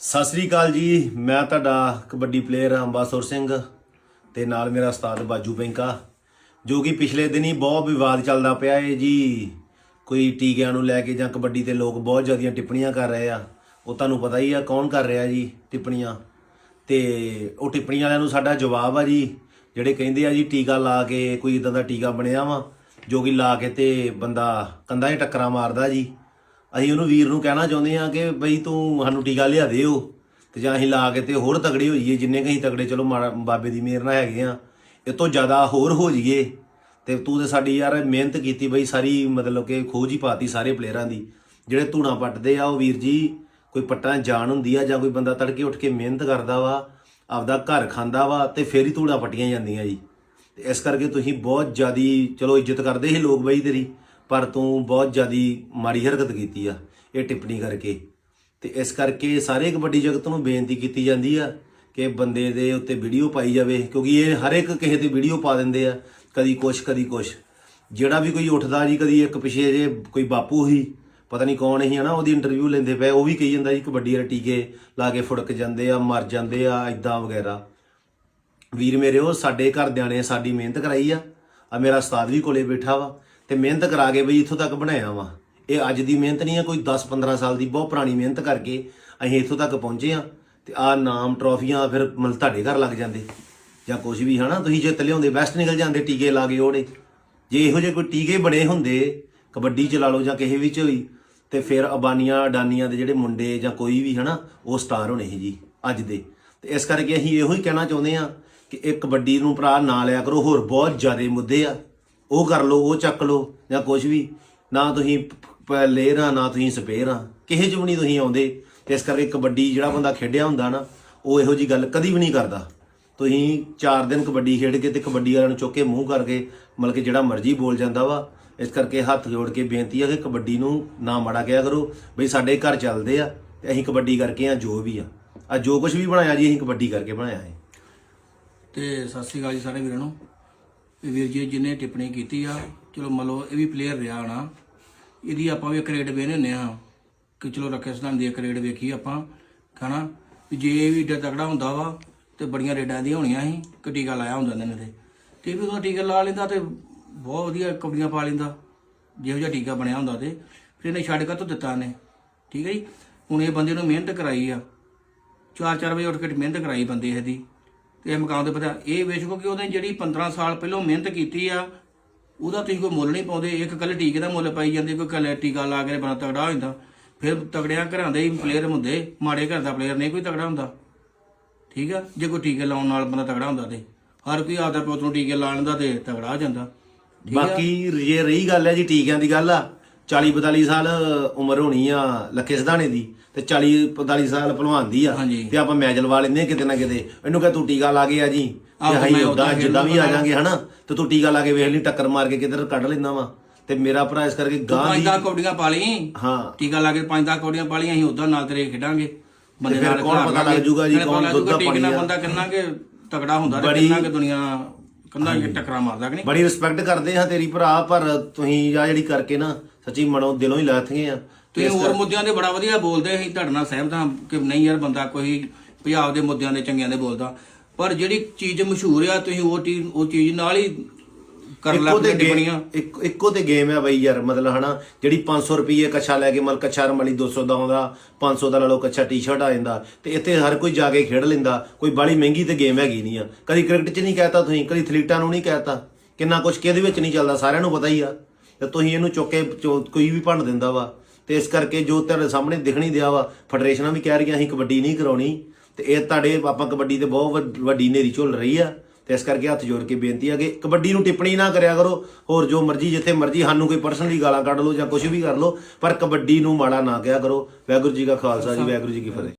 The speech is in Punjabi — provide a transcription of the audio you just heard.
ਸਤਿ ਸ੍ਰੀ ਅਕਾਲ ਜੀ। ਮੈਂ ਤੁਹਾਡਾ ਕਬੱਡੀ ਪਲੇਅਰ ਅੰਬਾਸੁਰ ਸਿੰਘ ਤੇ ਨਾਲ ਮੇਰਾ ਉਸਤਾਦ ਬਾਜੂ ਪੈਂਕਾ ਜੋ ਕਿ ਪਿਛਲੇ ਦਿਨੀ ਬਹੁਤ ਵਿਵਾਦ ਚੱਲਦਾ ਪਿਆ ਏ ਜੀ। ਕੋਈ ਟੀਕਿਆਂ ਨੂੰ ਲੈ ਕੇ ਜਾਂ ਕਬੱਡੀ ਤੇ ਲੋਕ ਬਹੁਤ ਜ਼ਿਆਦੀਆਂ ਟਿੱਪਣੀਆਂ ਕਰ ਰਹੇ ਆ। ਉਹ ਤੁਹਾਨੂੰ ਪਤਾ ਹੀ ਆ ਕੌਣ ਕਰ ਰਿਹਾ ਜੀ ਟਿੱਪਣੀਆਂ। ਤੇ ਉਹ ਟਿੱਪਣੀਆਂ ਵਾਲਿਆਂ ਨੂੰ ਸਾਡਾ ਜਵਾਬ ਆ ਜੀ, ਜਿਹੜੇ ਕਹਿੰਦੇ ਆ ਜੀ ਟੀਕਾ ਲਾ ਕੇ ਕੋਈ ਇਦਾਂ ਦਾ ਟੀਕਾ ਬਣਿਆ ਵਾ, ਜੋ ਕਿ ਲਾ ਕੇ ਤੇ ਬੰਦਾ ਕੰਧਾਂ 'ਚ ਟੱਕਰਾਂ ਮਾਰਦਾ ਜੀ। ਅਸੀਂ ਉਹਨੂੰ ਵੀਰ ਨੂੰ ਕਹਿਣਾ ਚਾਹੁੰਦੇ ਹਾਂ ਕਿ ਬਈ ਤੂੰ ਸਾਨੂੰ ਟੀਕਾ ਲਿਆ ਦਿਓ ਤੇ ਜਾਂ ਅਸੀਂ ਲਾ ਕੇ ਤੇ ਹੋਰ ਤਗੜੇ ਹੋਈਏ, ਜਿੰਨੇ ਕਹੀਂ ਤਗੜੇ, ਚਲੋ ਮਾੜਾ- ਬਾਬੇ ਦੀ ਮਿਹਰ ਨਾਲ ਹੈਗੇ ਆ ਇਹ ਤੋਂ ਜ਼ਿਆਦਾ ਹੋਰ ਹੋ ਜਾਈਏ। ਤੇ ਤੂੰ ਤੇ ਸਾਡੀ ਯਾਰ ਮਿਹਨਤ ਕੀਤੀ ਬਈ, ਸਾਰੀ ਮਤਲਬ ਕਿ ਖੋਜ ਹੀ ਪਾਤੀ ਸਾਰੇ ਪਲੇਅਰਾਂ ਦੀ। ਜਿਹੜੇ ਧੂਣਾ ਪੱਟਦੇ ਆ, ਉਹ ਵੀਰ ਜੀ, ਕੋਈ ਪੱਟਾਂ ਜਾਣ ਹੁੰਦੀ ਆ ਜਾਂ ਕੋਈ ਬੰਦਾ ਤੜਕੇ ਉੱਠ ਕੇ ਮਿਹਨਤ ਕਰਦਾ ਵਾ, ਆਪਦਾ ਘਰ ਖਾਂਦਾ ਵਾ ਤੇ ਫੇਰ ਹੀ ਧੂੜਾ ਪੱਟੀਆਂ ਜਾਂਦੀਆਂ ਜੀ। ਤੇ ਇਸ ਕਰਕੇ ਤੁਸੀਂ ਬਹੁਤ ਜ਼ਿਆਦੀ, ਚਲੋ ਇੱਜ਼ਤ ਕਰਦੇ ਸੀ ਲੋਕ ਬਈ ਤੇਰੀ ਪਰ ਤੂੰ ਬਹੁਤ ਜ਼ਿਆਦੀ ਮਾੜੀ ਹਰਕਤ ਕੀਤੀ ਆ, ਇਹ ਟਿੱਪਣੀ ਕਰਕੇ। ਤੇ ਇਸ ਕਰਕੇ ਸਾਰੇ ਕਬੱਡੀ ਜਗਤ ਨੂੰ ਬੇਨਤੀ ਕੀਤੀ ਜਾਂਦੀ ਆ ਕਿ ਬੰਦੇ ਦੇ ਉੱਤੇ ਵੀਡੀਓ ਪਾਈ ਜਾਵੇ, ਕਿਉਂਕਿ ਇਹ ਹਰ ਇੱਕ ਕਿਸੇ ਤੇ ਵੀਡੀਓ ਪਾ ਦਿੰਦੇ ਆ, ਕਦੀ ਕੁਛ ਕਦੀ ਕੁਛ। ਜਿਹੜਾ ਵੀ ਕੋਈ ਉੱਠਦਾ ਜੀ, ਕਦੀ ਇੱਕ ਪਿਛੇ ਜੇ ਕੋਈ ਬਾਪੂ ਹੀ, ਪਤਾ ਨਹੀਂ ਕੌਣ ਸੀ ਹਨਾ, ਉਹਦੀ ਇੰਟਰਵਿਊ ਲੈਂਦੇ ਪਏ, ਉਹ ਵੀ ਕਹੀ ਜਾਂਦਾ ਜੀ, ਕਬੱਡੀ ਵਾਲੇ ਟੀਕੇ ਲਾ ਕੇ ਫੁੜਕ ਜਾਂਦੇ ਆ, ਮਰ ਜਾਂਦੇ ਆ ਇਦਾਂ ਵਗੈਰਾ। ਵੀਰ ਮੇਰੇ, ਉਹ ਸਾਡੇ ਘਰਦਿਆਂ ਨੇ ਸਾਡੀ ਮਿਹਨਤ ਕਰਾਈ ਆ। ਆ ਮੇਰਾ ਉਸਤਾਦ ਵੀ ਕੋਲੇ ਬੈਠਾ ਵਾ। ਤੇ ਮਿਹਨਤ ਕਰਾ ਕੇ ਬਈ ਇੱਥੋਂ ਤੱਕ ਬਣਾਇਆ ਵਾ। ਇਹ ਅੱਜ ਦੀ ਮਿਹਨਤ ਨਹੀਂ ਹੈ ਕੋਈ 10-15 ਸਾਲ ਦੀ ਬਹੁਤ ਪੁਰਾਣੀ ਮਿਹਨਤ ਕਰਕੇ ਅਸੀਂ ਇੱਥੋਂ ਤੱਕ ਪਹੁੰਚੇ ਆ ਤੇ ਆ ਨਾਮ ਟਰੋਫੀਆਂ ਫਿਰ ਮਤਲਬ ਤੁਹਾਡੇ ਘਰ ਲੱਗ ਜਾਂਦੇ। ਜਾਂ ਕੁਝ ਵੀ, ਹਨਾ? ਤੁਸੀਂ ਜਿੱਤ ਲਿਆਉਂਦੇ ਬੈਸਟ ਨਿਕਲ ਜਾਂਦੇ ਟੀਕੇ ਲਾ ਕੇ ਉਹੜੇ ਜੇ ਇਹੋ ਜਿਹੇ ਕੋਈ ਟੀਕੇ ਬਣੇ ਹੁੰਦੇ, ਕਬੱਡੀ ਚ ਲਾ ਲਓ ਜਾਂ ਕਿਸੇ ਵਿੱਚ ਹੋਈ ਤੇ ਫਿਰ ਅਬਾਨੀਆਂ, ਅਡਾਨੀਆਂ ਦੇ ਜਿਹੜੇ ਮੁੰਡੇ ਜਾਂ ਕੋਈ ਵੀ, ਹਨਾ, ਉਹ ਸਟਾਰ ਹੋਣੇ ਸੀ ਜੀ, ਅੱਜ ਦੇ। ਤੇ ਇਸ ਕਰਕੇ ਅਸੀਂ ਇਹੋ ਹੀ ਕਹਿਣਾ ਚਾਹੁੰਦੇ ਆ ਕਿ ਇਹ ਕਬੱਡੀ ਨੂੰ ਭਰਾ ਨਾ ਲਿਆ ਕਰੋ, ਹੋਰ ਬਹੁਤ ਜ਼ਿਆਦਾ ਮੁੱਦੇ ਆ। ਉਹ ਕਰ ਲਓ, ਉਹ ਚੱਕ ਲਓ ਜਾਂ ਕੁਝ ਵੀ। ਨਾ ਤੁਸੀਂ ਲੇਅਰਾਂ ਨਾ ਤੁਸੀਂ ਸਪੇਅਰਾਂ ਕਿਸੇ ਚ ਵੀ ਨਹੀਂ ਤੁਸੀਂ ਆਉਂਦੇ। ਤੇ ਇਸ ਕਰਕੇ ਕਬੱਡੀ ਜਿਹੜਾ ਬੰਦਾ ਖੇਡਿਆ ਹੁੰਦਾ ਨਾ, ਉਹ ਇਹੋ ਜੀ ਗੱਲ ਕਦੀ ਵੀ ਨਹੀਂ ਕਰਦਾ। ਤੁਸੀਂ 4 ਦਿਨ ਕਬੱਡੀ ਖੇਡ ਕੇ ਤੇ ਕਬੱਡੀ ਵਾਲਿਆਂ ਨੂੰ ਚੁੱਕ ਕੇ ਮੂੰਹ ਕਰਕੇ, ਮਤਲਬ ਕਿ ਜਿਹੜਾ ਮਰਜ਼ੀ ਬੋਲ ਜਾਂਦਾ ਵਾ, ਇਸ ਕਰਕੇ ਹੱਥ ਜੋੜ ਕੇ ਬੇਨਤੀ ਆ ਕਿ ਕਬੱਡੀ ਨੂੰ ਨਾ ਮਾੜਾ ਕਿਹਾ ਕਰੋ। ਬਈ ਸਾਡੇ ਘਰ ਚੱਲਦੇ ਆ, ਤੇ ਅਸੀਂ ਕਬੱਡੀ ਕਰਕੇ ਆ, ਜੋ ਵੀ ਆ। ਆ ਜੋ ਕੁਝ ਵੀ ਬਣਾਇਆ ਜੀ, ਅਸੀਂ ਕਬੱਡੀ ਕਰਕੇ ਬਣਾਇਆ ਹੈ। ਤੇ ਸਤਿ ਸ੍ਰੀ ਅਕਾਲ ਜੀ ਸਾਰੇ ਵੀਰਾਂ ਨੂੰ। ਵੀਰ ਜੀ ਜਿਹਨੇ ਟਿੱਪਣੀ ਕੀਤੀ ਆ, ਚਲੋ ਮੰਨ ਲਓ ਇਹ ਵੀ ਪਲੇਅਰ ਰਿਹਾ ਨਾ ਇਹਦੀ ਆਪਾਂ ਵੀ ਇੱਕ ਰੇਡ ਵੇਖਦੇ ਹੁੰਦੇ ਆ, ਕਿ ਚਲੋ ਰੱਖੇ ਸਥਾਨ ਦੀ ਇੱਕ ਰੇਡ ਵੇਖੀ ਆਪਾਂ ਖਾਣਾ ਵੀ ਜੇ ਇਹ ਵੀ ਏਡਾ ਤਕੜਾ ਹੁੰਦਾ ਵਾ, ਤੇ ਬੜੀਆਂ ਰੇਡਾਂ ਦੀਆਂ ਹੋਣੀਆਂ ਸੀ, ਕਿ ਟੀਕਾ ਲਾਇਆ ਹੁੰਦਾ ਇਹਨਾਂ ਨੇ ਤੇ। ਵੀ ਉਹਦਾ ਟੀਕਾ ਲਾ ਲੈਂਦਾ ਤੇ ਬਹੁਤ ਵਧੀਆ ਕਬੜੀਆਂ ਪਾ ਲੈਂਦਾ, ਜਿਹੋ ਜਿਹਾ ਟੀਕਾ ਬਣਿਆ ਹੁੰਦਾ ਤੇ। ਫਿਰ ਇਹਨੇ ਛੱਡ ਕਾ ਦਿੱਤਾ ਨੇ ਠੀਕ ਹੈ ਜੀ? ਹੁਣ ਇਹ ਬੰਦੇ ਨੂੰ ਮਿਹਨਤ ਕਰਾਈ ਆ। 4-4 ਵਜੇ ਉੱਠ ਕੇ ਮਿਹਨਤ ਕਰਾਈ ਬੰਦੇ ਇਹਦੀ। ਤੇ ਇਹ ਮਕਾਮ ਦੇ ਪਤਾ ਇਹ ਵੇਚੋ ਕਿ ਉਹਨੇ ਜਿਹੜੀ 15 ਸਾਲ ਪਹਿਲਾਂ ਮਿਹਨਤ ਕੀਤੀ ਆ, ਉਹਦਾ ਤੁਸੀਂ ਕੋਈ ਮੁੱਲ ਨਹੀਂ ਪਾਉਂਦੇ। ਇੱਕ ਕੱਲ ਟੀਕੇ ਦਾ ਮੁੱਲ ਪਾਈ ਜਾਂਦੇ, ਕੋਈ ਕੱਲ ਟੀਕਾ ਲਾ ਕੇ ਬਣਾ ਤਗੜਾ ਹੋ ਜਾਂਦਾ। ਫਿਰ ਤਗੜਿਆਂ ਘਰਾਂ ਦੇ ਹੀ ਪਲੇਅਰ ਹੁੰਦੇ, ਮਾੜੇ ਘਰ ਦਾ ਪਲੇਅਰ ਨਹੀਂ ਕੋਈ ਤਗੜਾ ਹੁੰਦਾ। ਠੀਕ ਆ? ਜੇ ਕੋਈ ਟੀਕੇ ਲਾਉਣ ਨਾਲ ਬੰਦਾ ਤਗੜਾ ਹੁੰਦਾ ਤੇ। ਹਰ ਕੋਈ ਆਦਾ ਪੁੱਤ ਨੂੰ ਟੀਕੇ ਲਾਉਣ ਦਾ ਤੇ ਤਗੜਾ ਹੋ ਜਾਂਦਾ। ਬਾਕੀ ਜੇ ਰਹੀ ਗੱਲ ਹੈ ਜੀ ਟੀਕਿਆਂ ਦੀ ਗੱਲ ਆ 40 42 ਸਾਲ ਉਮਰ ਹੋਣੀ ਆ ਲੱਖੇ ਸਿਧਾਣੇ ਦੀ ਤੇ 40 45 ਸਾਲ ਭਲਵਾਨ ਦੀ ਆ ਹਾਂਜੀ। ਤੇ ਆਪਾਂ ਮੈਚ ਲਵਾ ਲੈਂਦੇ ਆ ਕਿਤੇ ਨਾ ਕਿਤੇ। ਇਹਨੂੰ ਕਹ ਤੂੰ ਟੀਕਾ ਲਾ ਕੇ ਆ ਜੀ। ਤੇ ਆਹੋ, ਅਸੀਂ ਮੈਂ ਉਦਾਂ ਉੱਦਾਂ ਜਿੱਦਾਂ ਵੀ ਆ। ਜਾਾਂਗੇ ਹਨਾ? ਤੇ ਤੂੰ ਟੀਕਾ ਲਾ ਕੇ ਵੇਖ ਲਈ ਟੱਕਰ ਮਾਰ ਕੇ ਕਿਧਰ ਕੱਢ ਲੈਂਦਾ ਵਾ। ਤੇ ਮੇਰਾ ਭਰਾ ਇਸ ਕਰਕੇ ਗਾਂ ਪੰਜ ਦੀ ਦਸ ਕੌਡੀਆਂ ਪਾ ਲਈ। ਹਾਂ। ਟੀਕਾ ਲਾ ਕੇ ਪੰਜ ਕੌਡੀਆਂ ਪਾ ਲਈਆਂ ਅਸੀਂ ਉਦਾਂ ਨਾਲ ਤੇਰੇ ਖੇਡਾਂਗੇ। ਬੰਦੇ ਫਿਰ ਨਾਲ ਕੌਣ ਪਤਾ ਲਾਂਗੇ। ਜੂਗਾ ਜੀ, ਕੌਣ ਦੁੱਧ ਦਾ ਪਾਣੀ ਆ। ਬੰਦਾ ਕਿੰਨਾ ਕਿ ਤਗੜਾ ਹੁੰਦਾ ਤੇ ਬੜੀ- ਕਿੰਨਾ ਕਿ ਦੁਨੀਆ ਕੰਨਾਂ ਕਿ ਟੱਕਰਾਂ ਮਾਰਦਾ ਕਿ ਨਹੀਂ? ਬੜੀ ਰਿਸਪੈਕਟ ਕਰਦੇ ਹਾਂ ਤੇਰੀ ਭਰਾ ਪਰ ਤੁਸੀਂ ਆ ਜਿਹੜੀ ਕਰਕੇ ਨਾ ਸੱਚੀ ਮਨੋਂ ਦਿਲੋਂ ਹੀ ਲੱਥ ਗਏ ਆ। ਤੁਸੀਂ ਹੋਰ ਮੁੱਦਿਆਂ ਦੇ ਬੜਾ ਵਧੀਆ ਬੋਲਦੇ ਅਸੀਂ ਤੁਹਾਡੇ ਨਾਲ ਸਹਿਮਤ ਹਾਂ ਕਿ ਨਹੀਂ ਯਾਰ ਬੰਦਾ ਕੋਈ ਪੰਜਾਬ ਦੇ ਮੁੱਦਿਆਂ ਦੇ ਚੰਗਿਆਂ ਦੇ ਬੋਲਦਾ। ਪਰ ਜਿਹੜੀ ਚੀਜ਼ ਮਸ਼ਹੂਰ ਆ ਤੁਸੀਂ ਉਹ ਚੀਜ਼ ਉਹ ਚੀਜ਼ ਨਾਲ ਹੀ ਕਰ ਇੱਕੋ ਲੱਗ ਤੇ ਟਿੱਪਣੀਆਂ। ਗੇਮ ਇੱਕ ਇੱਕੋ ਤੇ ਗੇਮ ਹੈ ਬਈ ਯਾਰ ਮਤਲਬ ਹਨਾ ਜਿਹੜੀ 500 ਰੁਪਏ ਕੱਛਾ ਲੈ ਕੇ ਮਲ ਕੱਛਾ ਰਮਲੀ 200 ਦਾ ਆਉਂਦਾ 500 ਦਾ ਲੈ ਲਓ ਕੱਛਾ ਟੀ-ਸ਼ਰਟ ਆ ਜਾਂਦਾ ਤੇ ਇੱਥੇ ਹਰ ਕੋਈ ਜਾ ਕੇ ਖੇਡ ਲੈਂਦਾ ਕੋਈ ਬਾਲੀ ਮਹਿੰਗੀ ਤੇ ਗੇਮ ਹੈਗੀ ਨਹੀਂ ਆ। ਕਦੀ ਕ੍ਰਿਕਟ 'ਚ ਨਹੀਂ ਕਹਿਤਾ ਤੁਸੀਂ ਕਦੀ ਐਥਲੀਟਾਂ ਨੂੰ ਨਹੀਂ ਕਹਿਤਾ। ਕਿੰਨਾ ਕੁਝ ਕਿਹਦੇ ਵਿੱਚ ਨਹੀਂ ਚੱਲਦਾ ਸਾਰਿਆਂ ਨੂੰ ਪਤਾ ਹੀ ਆ। ਤੇ ਤੁਸੀਂ ਇਹਨੂੰ ਚੁੱਕ ਕੇ ਚੋ- ਕੋਈ ਵੀ ਭੰਡ ਦਿੰਦਾ ਵਾ। ਤੇ ਇਸ ਕਰਕੇ ਜੋ ਤੁਹਾਡੇ ਸਾਹਮਣੇ ਦਿਖਣੀ ਦਿਆ ਵਾ, ਫੈਡਰੇਸ਼ਨਾਂ ਵੀ ਕਹਿ ਰਹੀਆਂ, ਅਸੀਂ ਕਬੱਡੀ ਨਹੀਂ ਕਰਾਉਣੀ। ਤੇ ਇਹ ਤੁਹਾਡੇ, ਆਪਾਂ ਕਬੱਡੀ ਤੇ ਬਹੁਤ ਵੱਡ- ਵੱਡੀ ਨੇਰੀ ਝੁੱਲ ਰਹੀ ਆ। ਤੇ ਇਸ ਕਰਕੇ ਹੱਥ ਜੋੜ ਕੇ ਬੇਨਤੀ ਆ ਕਿ ਕਬੱਡੀ ਨੂੰ ਟਿੱਪਣੀ ਨਾ ਕਰਿਆ ਕਰੋ। ਹੋਰ ਜੋ ਮਰਜ਼ੀ, ਜਿੱਥੇ ਮਰਜ਼ੀ ਸਾਨੂੰ ਕੋਈ ਪਰਸਨਲੀ ਗਾਲਾਂ ਕੱਢ ਲਓ ਜਾਂ ਕੁਝ ਵੀ ਕਰ ਲਓ, ਪਰ ਕਬੱਡੀ ਨੂੰ ਮਾੜਾ ਨਾ ਕਿਹਾ ਕਰੋ। ਵਾਹਿਗੁਰੂ ਜੀ ਕਾ ਖਾਲਸਾ ਜੀ, ਵਾਹਿਗੁਰੂ ਜੀ ਕੀ ਫਤਿਹ।